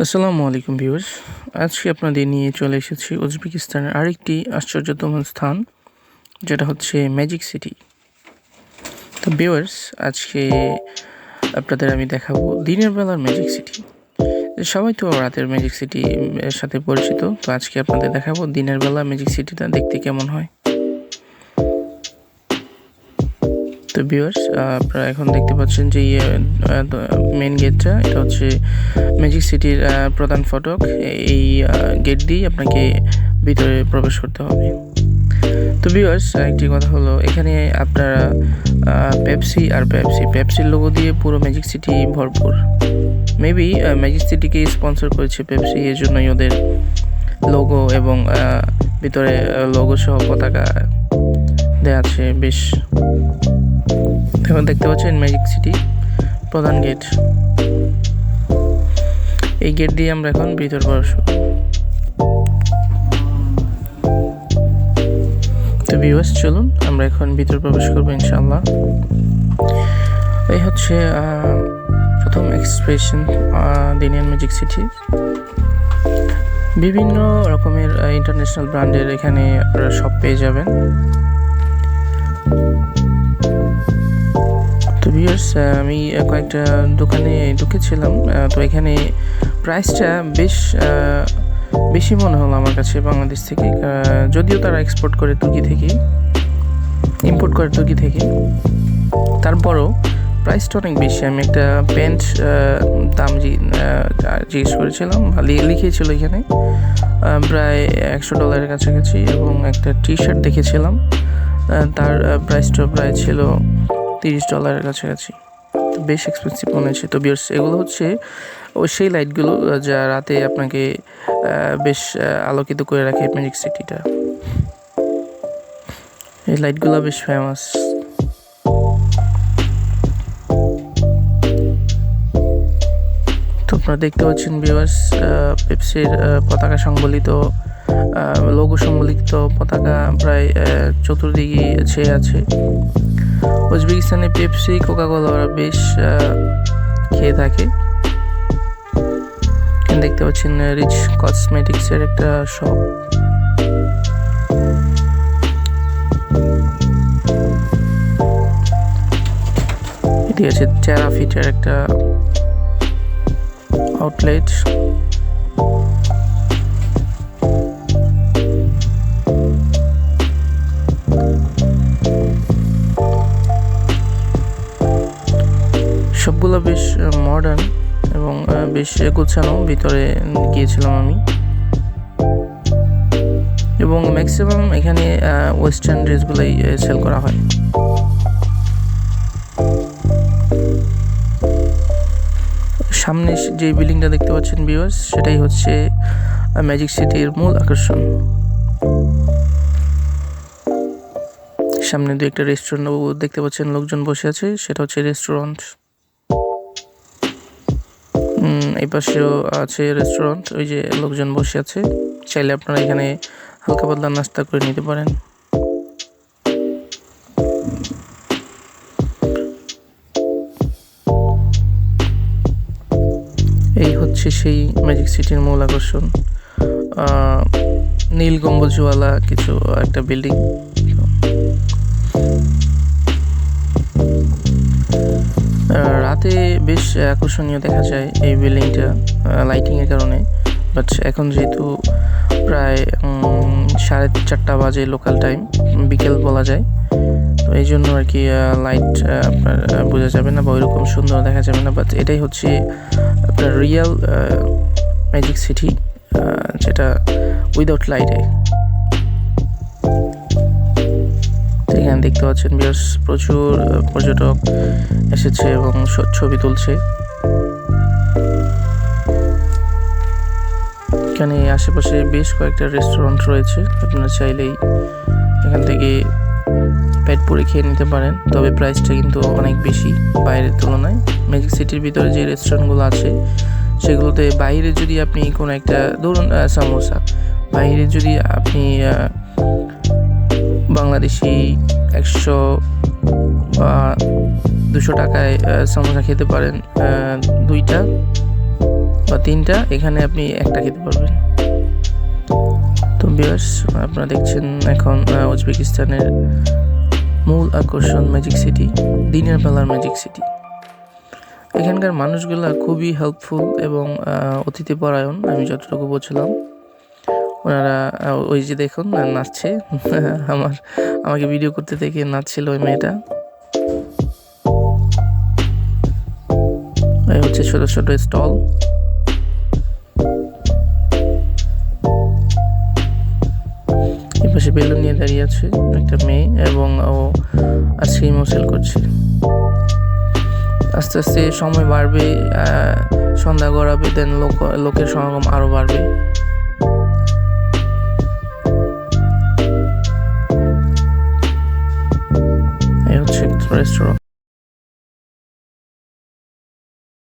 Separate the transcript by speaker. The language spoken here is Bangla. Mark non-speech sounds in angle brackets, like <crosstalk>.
Speaker 1: আসসালামু আলাইকুম ভিউয়ার্স। আজকে আপনাদের নিয়ে চলে এসেছি উজবেকিস্তানের আরেকটি আশ্চর্যতম স্থান, যেটা হচ্ছে ম্যাজিক সিটি। তো ভিউয়ার্স, আজকে আপনাদের আমি দেখাবো দিনের বেলার ম্যাজিক সিটি। সবাই তো রাতের ম্যাজিক সিটি এর সাথে পরিচিত, তো আজকে আপনাদের দেখাবো দিনের বেলা ম্যাজিক সিটিটা দেখতে কেমন হয়। তো ভিউয়ার্স আপনারা এখন দেখতে পাচ্ছেন যে ইয়ে মেন গেটটা এটা হচ্ছে ম্যাজিক সিটির প্রধান ফটক। এই গেট দিয়েই আপনাকে ভিতরে প্রবেশ করতে হবে। তো ভিউয়ার্স একটি কথা হলো, এখানে আপনারা পেপসি আর পেপসি পেপসির লোগো দিয়ে পুরো ম্যাজিক সিটি ভরপুর। মেবি ম্যাজিক সিটিকে স্পন্সর করেছে পেপসি এর জন্যই ওদের লোগো এবং ভিতরে লোগো সহ পতাকা দেওয়া আছে। বেশ এখন দেখতে পাচ্ছেন ম্যাজিক সিটি প্রধান গেট এই গেট দিয়ে আমরা এখন ভিতর প্রবেশ তো চলুন, আমরা এখন ভিতর প্রবেশ করব ইনশাল্লাহ এই হচ্ছে প্রথম এক্সপ্রেশন দিনিয়ান ম্যাজিক সিটি বিভিন্ন রকমের ইন্টারন্যাশনাল ব্র্যান্ডের এখানে সব পেয়ে যাবেন। ভিউয়ার্স আমি কয়েকটা দোকানে ঢুকেছিলাম তো এখানে প্রাইসটা বেশ বেশি মনে হলো আমার কাছে বাংলাদেশ থেকে। যদিও তারা এক্সপোর্ট করে তুর্কি থেকে ইম্পোর্ট করে তুর্কি থেকে। তারপরও প্রাইসটা অনেক বেশি। আমি একটা প্যান্ট দাম জিজ্ঞেস করেছিলাম লিখিয়েছিল এখানে প্রায় একশো ডলারের কাছাকাছি, এবং একটা টি শার্ট দেখেছিলাম তার প্রাইসটা প্রায় ছিল তিরিশ ডলারের কাছাকাছি। বেশ এক্সপেন্সিভ মনে হচ্ছে। তো বিয়ার্স এগুলো হচ্ছে ওই সেই লাইটগুলো যা রাতে আপনাকে বেশ আলোকিত করে রাখে ম্যাজিক সিটিটা এই লাইটগুলো বেশ ফেমাস তো আপনারা দেখতে পাচ্ছেন বিয়ার্স পেপসির পতাকা সংবলিত লঘু সম্বলিত পতাকা প্রায় চতুর্দিকে ছেয়ে আছে। উজবেকিস্তানে পেপসি কোকাকোলা ওরা বেশ খেয়ে থাকে। দেখতে পাচ্ছেন রিচ কসমেটিক্সের একটা শপ এটি আছে টেরাফিটের একটা আউটলেট সবগুলো বেশ মডার্ন এবং বেশ গোছানো ভিতরে গিয়েছিলাম আমি। এবং ম্যাক্সিমাম এখানে ওয়েস্টার্ন ড্রেসগুলোই সেল করা হয়। সামনে যে বিল্ডিংটা দেখতে পাচ্ছেন ভিউয়ার্স সেটাই হচ্ছে ম্যাজিক সিটির মূল আকর্ষণ। সামনে দু একটা রেস্টুরেন্ট দেখতে পাচ্ছেন, লোকজন বসে আছে, সেটা হচ্ছে রেস্টুরেন্ট এই পাশেও আছে রেস্টুরেন্ট ওই যে লোকজন বসে আছে। চাইলে আপনারা এখানে হালকা পাতলা নাস্তা করে নিতে পারেন। এই হচ্ছে সেই ম্যাজিক সিটির মূল আকর্ষণ। নীল গম্বুজওয়ালা কিছু একটা বিল্ডিং রাতে বেশ আকর্ষণীয় দেখা যায় এই বিল্ডিংটা লাইটিংয়ের কারণে। বাট এখন যেহেতু প্রায় সাড়ে চারটা বাজে লোকাল টাইম বিকেল বলা যায়, তো এই জন্য আর কি লাইট আপনার বোঝা যাবে না বা ওইরকম সুন্দর দেখা যাবে না। বাট এটাই হচ্ছে আপনার রিয়েল ম্যাজিক সিটি যেটা উইদাউট লাইটে এখানে দেখতে পাচ্ছেন বিয়ার্স, প্রচুর পর্যটক। এসেছে এবং ছবি তুলছে। এখানে আশেপাশে বেশ কয়েকটা রেস্টুরেন্ট রয়েছে। আপনারা চাইলেই এখান থেকে পেট পুরে খেয়ে নিতে পারেন। তবে প্রাইসটা কিন্তু অনেক বেশি বাইরের তুলনায়। ম্যাজিক সিটির ভিতরে যে রেস্টুরেন্টগুলো আছে, সেগুলোতে বাইরে যদি আপনি কোনো একটা, ধরুন সামোসা বাইরে যদি আপনি বাংলাদেশি একশো বা দুশো টাকায় সমোসা খেতে পারেন দুইটা বা তিনটা এখানে আপনি একটা খেতে পারবেন। তো বিয়ার্স আপনারা দেখছেন এখন উজবেকিস্তানের মূল আকর্ষণ ম্যাজিক সিটি দিনের বেলার ম্যাজিক সিটি এখানকার মানুষগুলো খুবই হেল্পফুল এবং আহ, অতিথিপরায়ণ আমি যতটুকু বলছিলাম ওনারা ওই যে দেখুন নাচছে। <laughs> আমার আমাকে ভিডিও করতে দেখে নাচছিল ওই মেয়েটা। এই হচ্ছে ছোট ছোট স্টল। এপাশে পাশে বেলুন নিয়ে দাঁড়িয়ে আছে একটা মেয়ে এবং ও আইসক্রিম সেল করছে। আস্তে আস্তে সময় বাড়বে সন্ধ্যা গড়াবে দেন লোক, লোকের সমাগম আরও বাড়বে।